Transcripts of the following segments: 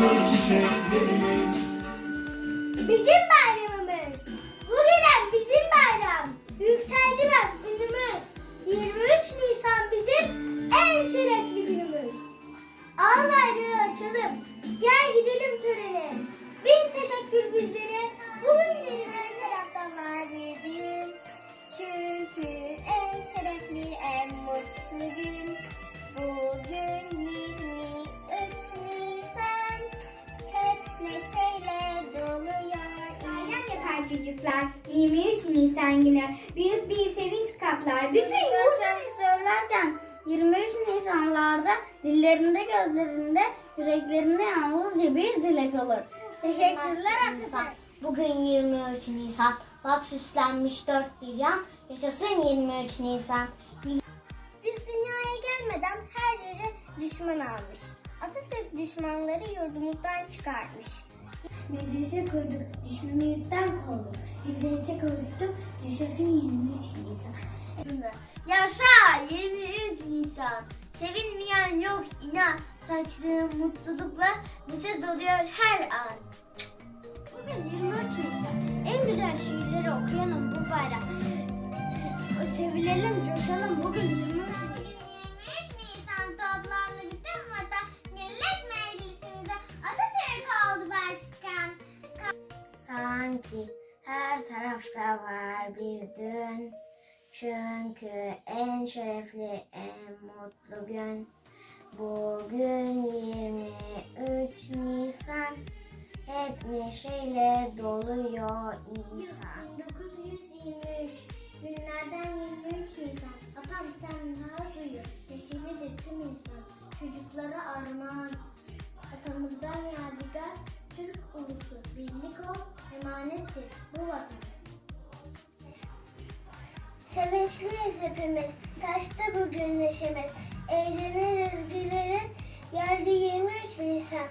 gül çiçek çocuklar. 23 Nisan günü büyük bir sevinç kaplar. Bütün yurtları söylerken 23 Nisanlarda dillerinde, gözlerinde, yüreklerinde yalnızca bir dilek olur. Teşekkürler Atatürk. Bugün 23 Nisan. Bak süslenmiş dört bir yan. Yaşasın 23 Nisan. Biz dünyaya gelmeden her yere düşman almış. Atatürk düşmanları yurdumuzdan çıkarmış. Meclisi kurduk, düşmanı yurttan kovduk. Hürriyete kavuştuk, yaşasın 23 Nisan. Yaşa 23 Nisan. Sevinmeyen yok inan. Saçtığım mutlulukla neşe doluyor her an. Sanki her tarafta var bir dün. Çünkü en şerefli, en mutlu gün. Bugün 23 Nisan. Hep neşeyle doluyor insan. 1923 günlerden 23 Nisan. Atam sen daha duyuyor. Neşelidir tüm insan. Çocuklara armağan. Sevinçliyiz hepimiz. Taşta bugün neşemiz. Eğleniriz, güleriz. Geldi 23 Nisan.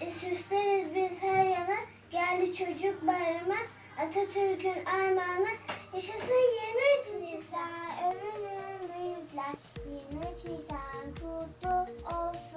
E, süsleriz biz her yana. Geldi çocuk bayramı. Atatürk'ün armağanı. Yaşasın 23 Nisan. Övünün büyükler. 23 Nisan kutlu olsun.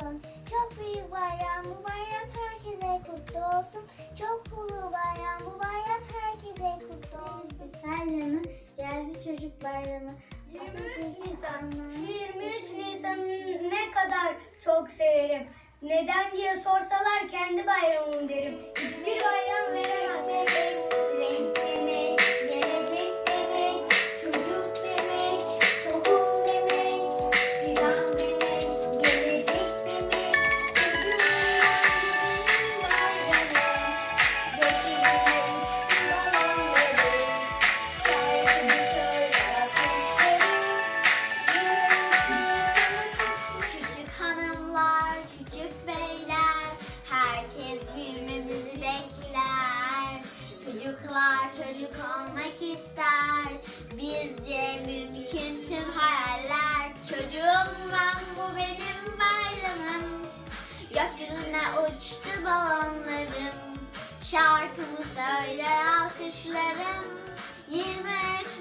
Çocuk bayramı. 23 Nisan. 23 Nisan'ı ne kadar çok severim. Neden diye sorsalar kendi bayramım derim. Hiçbir bayram veremem. Uçtu balonlarım, şarkımı söyler alkışlarım. 23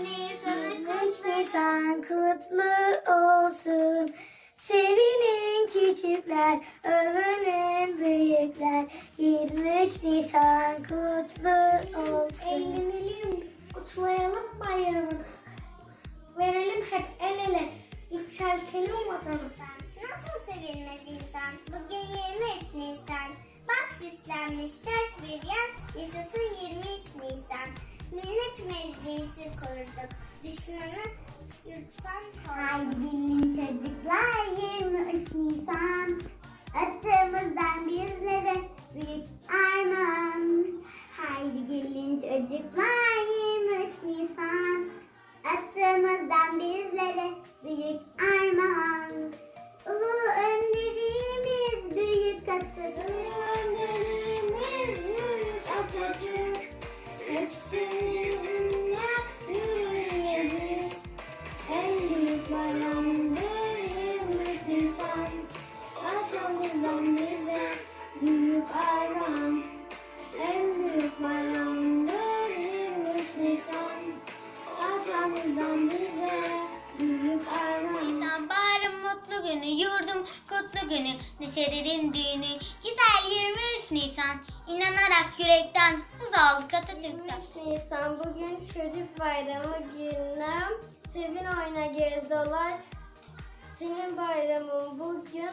Nisan 23 Nisan kutlu olsun. Sevinin küçükler, övünün büyükler. 23 Nisan kutlu olsun. Eğlenelim, kutlayalım bayramını. Verelim hep el ele, yükseltelim vatanımızı. Meclisi kurduk. Düşmanı yurttan Haydi korktuk. bilin çocuklar 23 Nisan Atımızdan bizlere büyük armağan Haydi gelin çocuklar 23 Nisan mutlu günü, neşelerin düğünü. Güzel 23 Nisan, inanarak yürekten hız Atatürk'ten. 23 Nisan bugün çocuk bayramı günüm. Sevin oyna gez dolay. Senin bayramın bugün.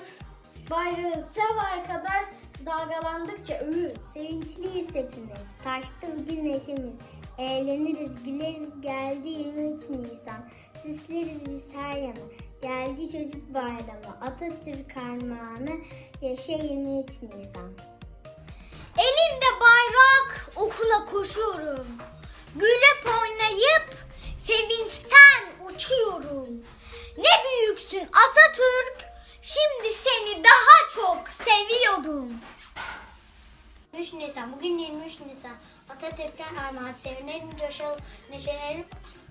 Bayrağı sev arkadaş. Dalgalandıkça övün. Sevinçliyiz hepimiz, taştı bugün neşemiz. Eğleniriz, güleriz, geldi 23 Nisan. Süsleriz biz her yanı. Geldi çocuk bayramı, Atatürk armağanı, yaşa 23 Nisan. Elimde bayrak, okula koşuyorum. Gülüp oynayıp, sevinçten uçuyorum. Ne büyüksün Atatürk, şimdi seni daha çok seviyorum. 23 Nisan. Bugün 23 Nisan. Atatürk'ten armağan. Sevinelim, coşalım, neşelenelim,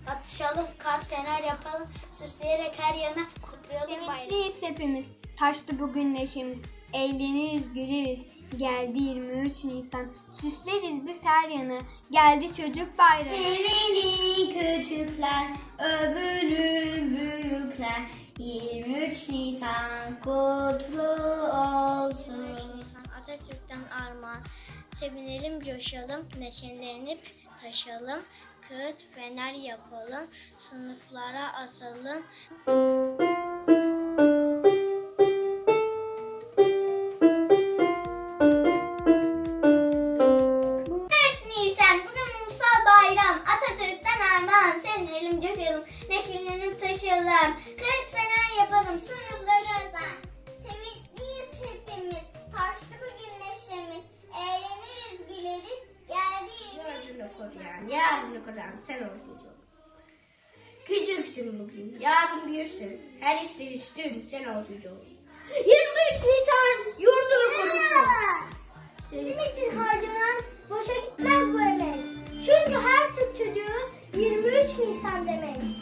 atışalım, kaz fener yapalım. Süsleyerek her yana kutlayalım bayramı. Sevinçliyiz hepimiz. Taştı bugün neşemiz. Eğleniriz, güleriz. Geldi 23 Nisan. Süsleriz biz her yanı. Geldi çocuk bayramı. Sevinin küçükler, övünün büyükler. 23 Nisan kutlu olsun. Nisan Atatürk'ten armağan. Sevinelim, coşalım, neşelenip taşalım. Kağıt fener yapalım, sınıflara asalım. kıran sen oldun. Küçüksün bugün, yarın büyürsün, her işte üstün sen olacaksın. 23 Nisan yurdunu kurursun. Senin için harcanan boşa gitmez bu emek. Çünkü her Türk çocuğu 23 Nisan demek.